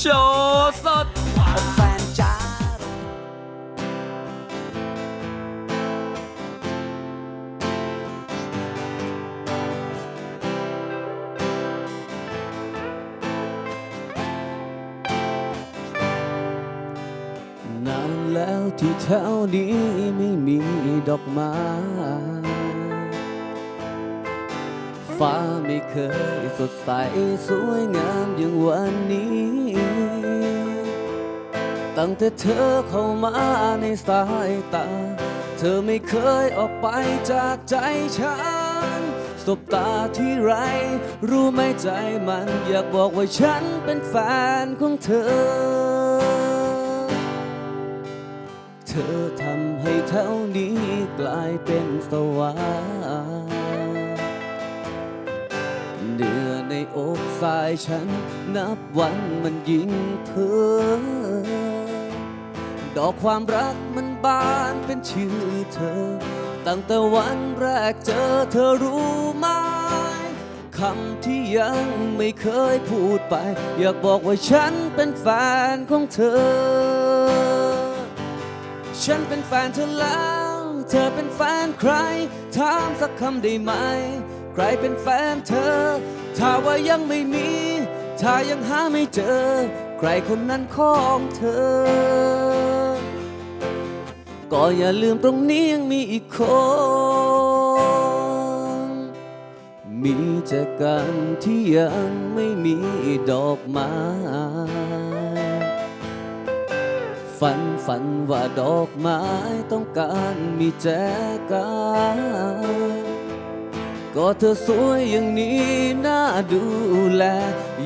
โชว์สดแฟนจ้านานแล้วที่แถวนี้ไม่มีดอกไม้ ฟ้าไม่เคยสดใสสวยงามอย่างวันนี้ ตั้งแต่เธอเข้ามาในสายตา เธอไม่เคยออกไปจากใจฉัน สบตาที่ไร รู้ไหมใจมัน อยากบอกว่าฉันเป็นแฟนของเธอ เธอทำให้เท่านี้กลายเป็นสวรรค์ เนือในอกสายฉัน นับวันมันยิ่งเธอดอกความรักมันบานเป็นชื่อเธอ ตั้งแต่วันแรกเจอเธอรู้ไหมคำที่ยังไม่เคยพูดไป อยากบอกว่าฉันเป็นแฟนของเธอ ฉันเป็นแฟนเธอแล้ว เธอเป็นแฟนใคร ถามสักคำได้ไหม ครเป็นแฟนเธอ ถ้าว่ายังไม่มี ถ้ายังหาไม่เจอ ใครคนนั้นของเธอ ก็อย่าลืมตรงนี้ยังมีอีกคน มีแต่กันที่ยังไม่มีดอกไม้ฝันฝันว่าดอกไม้ต้องการมีแจกัน ก็เธอสวยอย่างนี้น่าดูแล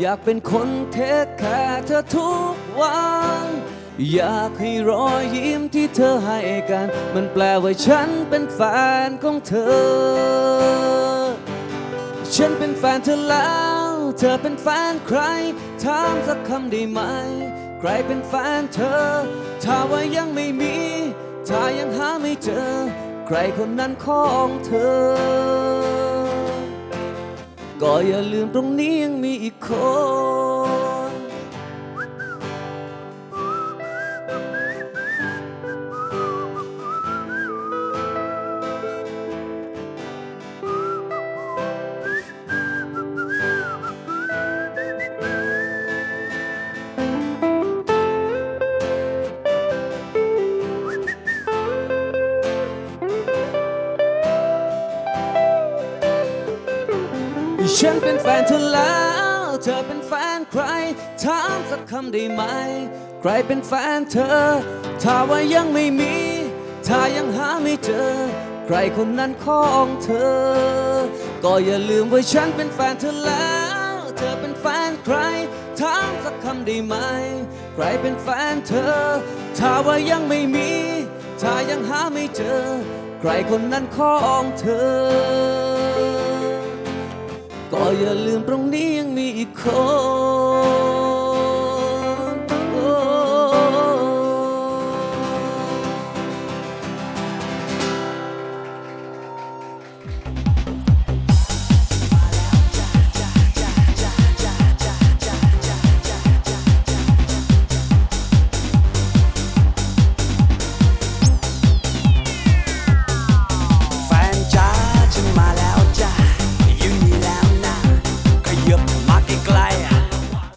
อยากเป็นคนเทคแคร์เธอทุกวัน อยากให้รอยยิ้มที่เธอให้กัน มันแปลว่าฉันเป็นแฟนของเธอ ฉันเป็นแฟนเธอแล้ว เธอเป็นแฟนใคร ถามสักคำได้ไหม ใครเป็นแฟนเธอ ถ้าว่ายังไม่มี ถ้ายังหาไม่เจอ ใครคนนั้นของเธอ ก็อย่าลืมตรงนี้ยังมีอีกคน ฉันเป็นแฟนเธอแล้ว เธอเป็นแฟนใคร ถามสักคำได้ไหม ใครเป็นแฟนเธอ ถ้าว่ายังไม่มี ถ้ายังหาไม่เจอ ใครคนนั้นของเธอ ก็อย่าลืมว่าฉันเป็นแฟนเธอแล้ว เธอเป็นแฟนใคร ถามสักคำได้ไหม ใครเป็นแฟนเธอ ถ้าว่ายังไม่มี ถ้ายังหาไม่เจอ ใครคนนั้นของเธอ ก็อย่าลืมตรงนี้ยังมีอีกคน